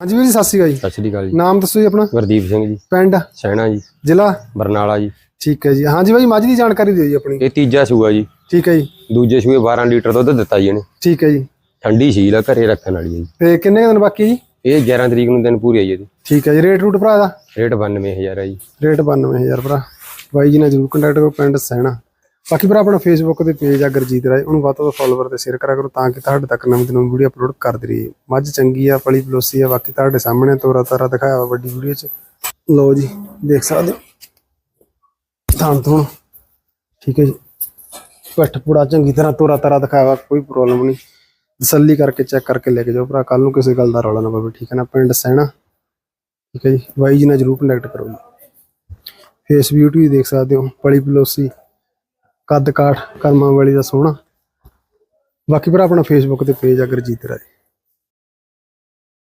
ਹਾਂਜੀ ਵੀਰ ਜੀ ਸਤਿ ਸ਼੍ਰੀ ਅਕਾਲ ਜੀ। ਸਤਿ ਸ਼੍ਰੀ ਅਕਾਲ ਜੀ। ਨਾਮ ਦੱਸੋ ਜੀ ਆਪਣਾ? ਗੁਰਦੀਪ ਸਿੰਘ ਜੀ। ਪਿੰਡ? ਸੈਣਾ ਜੀ। ਜ਼ਿਲ੍ਹਾ? ਬਰਨਾਲਾ ਜੀ। ਠੀਕ ਹੈ ਜੀ। ਹਾਂਜੀ ਬਾਈ ਮੱਝ ਦੀ ਜਾਣਕਾਰੀ ਦਿਓ ਜੀ ਆਪਣੀ। ਇਹ ਤੀਜਾ ਸੂਆ ਜੀ। ਠੀਕ ਹੈ ਜੀ। ਦੂਜੇ ਸੂਏ 12 ਲੀਟਰ ਦੁੱਧ ਦਿੱਤਾ ਜੀ ਇਹਨੇ। ਠੀਕ ਹੈ ਜੀ। ਠੰਡੀ ਸੀਲ ਆ ਘਰੇ ਰੱਖਣ ਵਾਲੀ ਹੈ ਜੀ। ਤੇ ਕਿੰਨੇ ਦਿਨ ਬਾਕੀ ਜੀ? ਇਹ 11 ਤਰੀਕ ਨੂੰ ਦਿਨ ਪੂਰੀ ਆਈ ਇਹਦੀ। ਠੀਕ ਹੈ ਜੀ। ਰੇਟ ਰੂਟ ਭਰਾ ਦਾ? ਰੇਟ 92000 ਹੈ ਜੀ। ਰੇਟ 92000 ਭਰਾ। ਬਾਈ ਜੀ ਨਾਲ ਜਰੂਰ ਕੰਟੈਕਟ ਕਰੋ ਪਿੰਡ ਸੈਣਾ। ਬਾਕੀ ਭਰਾ ਆਪਣਾ ਫੇਸਬੁੱਕ ਤੇ ਪੇਜ ਆ ਗੁਰਜੀਤ ਰਾਏ, ਉਹਨੂੰ ਵੱਧ ਤੋਂ ਵੱਧ ਫੋਲੋਵਰ ਤੇ ਸ਼ੇਅਰ ਕਰਿਆ ਕਰੋ ਤਾਂ ਕਿ ਤੁਹਾਡੇ ਤੱਕ ਨਵੀਂ ਤੋਂ ਨਵੀਂ ਵੀਡੀਓ ਅਪਲੋਡ ਕਰਦੇ ਰਹੀਏ। ਮੱਝ ਚੰਗੀ ਆ, ਪਲੀ ਪਲੋਸੀ ਆ, ਬਾਕੀ ਤੁਹਾਡੇ ਸਾਹਮਣੇ ਤੋਰਾ ਤਾਰਾ ਦਿਖਾਇਆ ਵੱਡੀ ਵੀਡੀਓ 'ਚ। ਲਓ ਜੀ, ਦੇਖ ਸਕਦੇ ਹੋ? ਤਾਂ ਤੋਂ ਠੀਕ ਹੈ ਜੀ। ਪੱਠ ਪੂੜਾ ਚੰਗੀ ਤਰ੍ਹਾਂ ਤੋਰਾ ਤਾਰਾ ਦਿਖਾਇਆ ਕੋਈ ਪ੍ਰੋਬਲਮ ਨਹੀਂ। ਤਸੱਲੀ ਕਰਕੇ ਚੈੱਕ ਕਰਕੇ ਲੈ ਕੇ ਜਾਓ ਭਰਾ ਕੱਲ ਨੂੰ ਕਿਸੇ ਗੱਲ ਦਾ ਰੌਲਾ ਨਾ ਪਵੇ, ਠੀਕ ਹੈ ਨਾ? ਪਿੰਡ ਸਹਿਣਾ। ਠੀਕ ਹੈ ਜੀ। ਬਾਈ ਜੀ ਨਾਲ ਜਰੂਰ ਕੰਟੈਕਟ ਕਰੋ ਜੀ। ਫੇਸ ਬਿਊਟੀ ਵੀ ਦੇਖ ਸਕਦੇ ਹੋ, ਪਲੀ ਪਲੋਸੀ। ਕੱਦ ਕਾਠ ਕਰਮਾਂ ਵਾਲੀ ਦਾ ਸੋਹਣਾ। ਬਾਕੀ ਭਰਾ ਆਪਣਾ ਫੇਸਬੁੱਕ ਤੇ ਪੇਜ ਆ ਗੁਰਜੀਤ ਰਾਏ।